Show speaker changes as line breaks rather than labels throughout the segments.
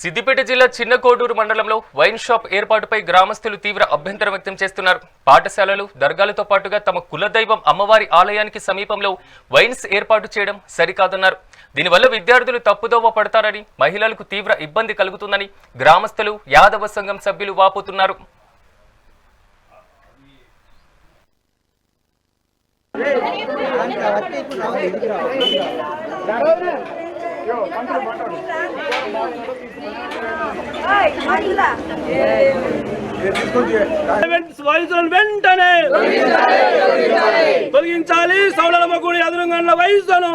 సిద్దిపేట జిల్లా చిన్న కోడూరు మండలంలో వైన్ షాప్ ఏర్పాటుపై గ్రామస్తులు తీవ్ర అభ్యంతరం వ్యక్తం చేస్తున్నారు. పాఠశాలలు దర్గాలతో పాటుగా తమ కులదైవం అమ్మవారి ఆలయానికి సమీపంలో వైన్స్ ఏర్పాటు చేయడం సరికాదన్నారు. దీనివల్ల విద్యార్థులు తప్పుదోవ పడతారని మహిళలకు తీవ్ర ఇబ్బంది కలుగుతుందని గ్రామస్తులు యాదవ సంఘం సభ్యులు వాపోతున్నారు.
వెంటనే తొలగించాలి. సౌడలమ్మ గుడి అదురుగండ్ల వయసును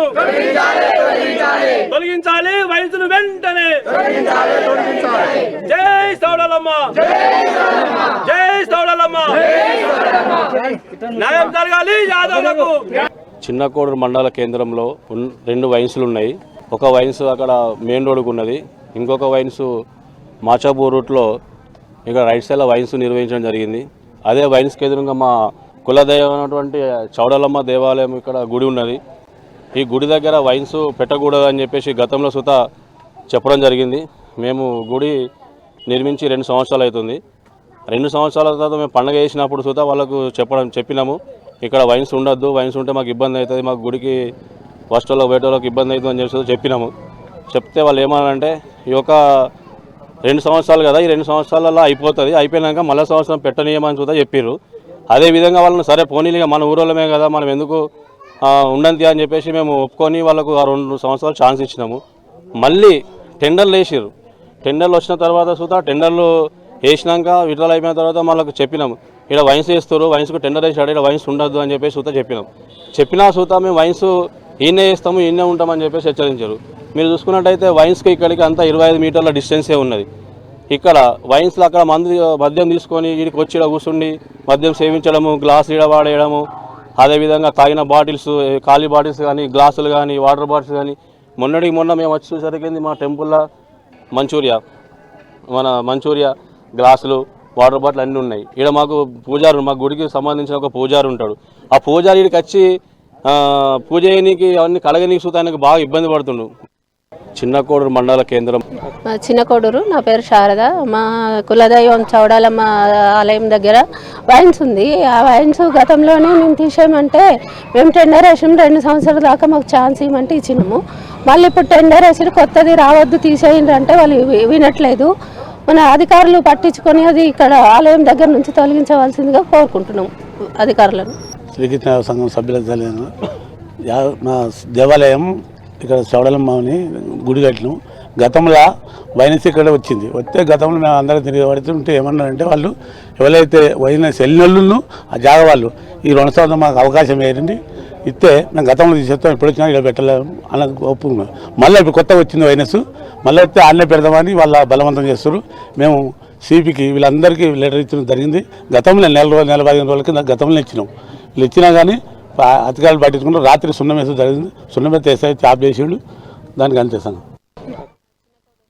తొలగించాలి. వయసును వెంటనే జై సౌడలమ్మ జై సౌడలమ్మ న్యాయం జరగాలి యాదవులకు.
చిన్న కోడూరు మండల కేంద్రంలో రెండు వయసులు ఉన్నాయి. ఒక వైన్స్ అక్కడ మెయిన్ రోడ్కు ఉన్నది. ఇంకొక వైన్స్ మాచాపూర్ రూట్లో ఇక్కడ రైట్ సైడ్లో వైన్స్ నిర్వహించడం జరిగింది. అదే వైన్స్కి ఎదురుగా మా కులదైవం అయినటువంటి చౌడలమ్మ దేవాలయం ఇక్కడ గుడి ఉన్నది. ఈ గుడి దగ్గర వైన్స్ పెట్టకూడదు అని చెప్పేసి గతంలో సుత చెప్పడం జరిగింది. మేము గుడి నిర్మించి రెండు సంవత్సరాలు అవుతుంది. రెండు సంవత్సరాల తర్వాత మేము పండగ చేసినప్పుడు సుత వాళ్ళకు చెప్పడం చెప్పినాము. ఇక్కడ వైన్స్ ఉండొద్దు వైన్స్ ఉంటే మాకు ఇబ్బంది అవుతుంది మాకు గుడికి ఫస్ట్ వాళ్ళకి బయట వాళ్ళకి ఇబ్బంది అవుతుంది అని చెప్పి చెప్పినాము. చెప్తే వాళ్ళు ఏమన్నారంటే ఈ యొక్క రెండు సంవత్సరాలు కదా ఈ రెండు సంవత్సరాలలో అయిపోతుంది. అయిపోయినాక మళ్ళీ సంవత్సరం పెట్టనీయమని చూద్దా చెప్పారు అదే విధంగా వాళ్ళని సరే పోనీలుగా మన ఊరోళ్ళమే కదా మనం ఎందుకు ఉండంతి అని చెప్పేసి మేము ఒప్పుకొని వాళ్ళకు ఆ రెండు సంవత్సరాలు ఛాన్స్ ఇచ్చినాము. మళ్ళీ టెండర్లు వేసారు టెండర్లు వచ్చిన తర్వాత చూద్దా టెండర్లు వేసినాక విడుదల అయిపోయిన తర్వాత వాళ్ళకు చెప్పినాము. ఇక్కడ వైన్స్ వేస్తారు వైన్స్కు టెండర్ వేసాడు ఇక్కడ వైన్స్ ఉండద్దు అని చెప్పేసి సూత చెప్పినాం. చెప్పినా చూత మేము వైన్స్ ఈయనే వేస్తాము ఈయనే ఉంటామని చెప్పేసి హెచ్చరించారు. మీరు చూసుకున్నట్టయితే వైన్స్కి ఇక్కడికి అంతా ఇరవై ఐదు మీటర్ల డిస్టెన్సే ఉన్నది. ఇక్కడ వైన్స్లో అక్కడ మందు మద్యం తీసుకొని వీడికి వచ్చి ఈడ కూర్చుండి మద్యం సేవించడము గ్లాస్ ఈడ వాడేయడము అదేవిధంగా తాగిన బాటిల్స్ ఖాళీ బాటిల్స్ కానీ గ్లాసులు కానీ వాటర్ బాటిల్స్ కానీ మొన్నటికి మొన్న మేము వచ్చి చూసరికి మా టెంపుల్లో మంచూరియా మన మంచూరియా గ్లాసులు వాటర్ బాటిల్ అన్నీ ఉన్నాయి. ఇక్కడ మాకు పూజారు మా గుడికి సంబంధించిన ఒక పూజారి ఉంటాడు. ఆ పూజారి వీడికి వచ్చి పూజ చేయడానికి అవన్నీ కడగనీకి సూతానికి బాగా ఇబ్బంది పడుతుండు. చిన్న కోడూరు మండల కేంద్రం.
మా చిన్న నా పేరు శారద. మా కులదైవం చౌడాలమ్మ ఆలయం దగ్గర వైన్స్ ఉంది. ఆ వైన్స్ గతంలోనే మేము తీసేయమంటే మేము టెండర్ వేసాం రెండు సంవత్సరాల దాకా మాకు ఛాన్స్ ఇవ్వమంటే ఇచ్చినాము. మళ్ళీ ఇప్పుడు టెండర్ వేసి కొత్తది రావద్దు తీసేయండి అంటే వాళ్ళు వినట్లేదు. మన అధికారులు పట్టించుకొని అది ఇక్కడ ఆలయం దగ్గర నుంచి తొలగించవలసిందిగా కోరుకుంటున్నాం అధికారులను.
శ్రీకృష్ణ సంఘం సభ్యులకు తెలియను మా దేవాలయం ఇక్కడ చౌడలమ్మని గుడి కట్టినాం. గతంలో వైనస్ ఇక్కడ వచ్చింది. వస్తే గతంలో మేము అందరం తిరిగి పడుతుంటే ఏమన్నారంటే వాళ్ళు ఎవరైతే వైనస్ వెళ్ళినోళ్ళు ఆ జాగ వాళ్ళు ఈ రెండు సంవత్సరం మాకు అవకాశం ఏంటండి ఇస్తే మేము గతంలో తీసేస్తాం ఇప్పుడు వచ్చినా ఇక్కడ పెట్టలేము అన్న ఒప్పుకున్నాం మళ్ళీ ఇప్పుడు కొత్తగా వచ్చింది వైనస్ మళ్ళీ వస్తే ఆన్లైన్ పెడదామని వాళ్ళ బలవంతం చేస్తారు మేము సిపికి వీళ్ళందరికీ లెటర్ ఇచ్చడం జరిగింది. గతంలో నెల రోజులు నెల పదిహేను రోజుల కింద గతంలో ఇచ్చినాం. వీళ్ళు ఇచ్చినా కానీ పా- అధికారులు పట్టించుకుంటారు రాత్రి సున్నం వేసి జరిగింది. సున్నం చాప్ చేసిండు. దానికి అంతే సంగతి.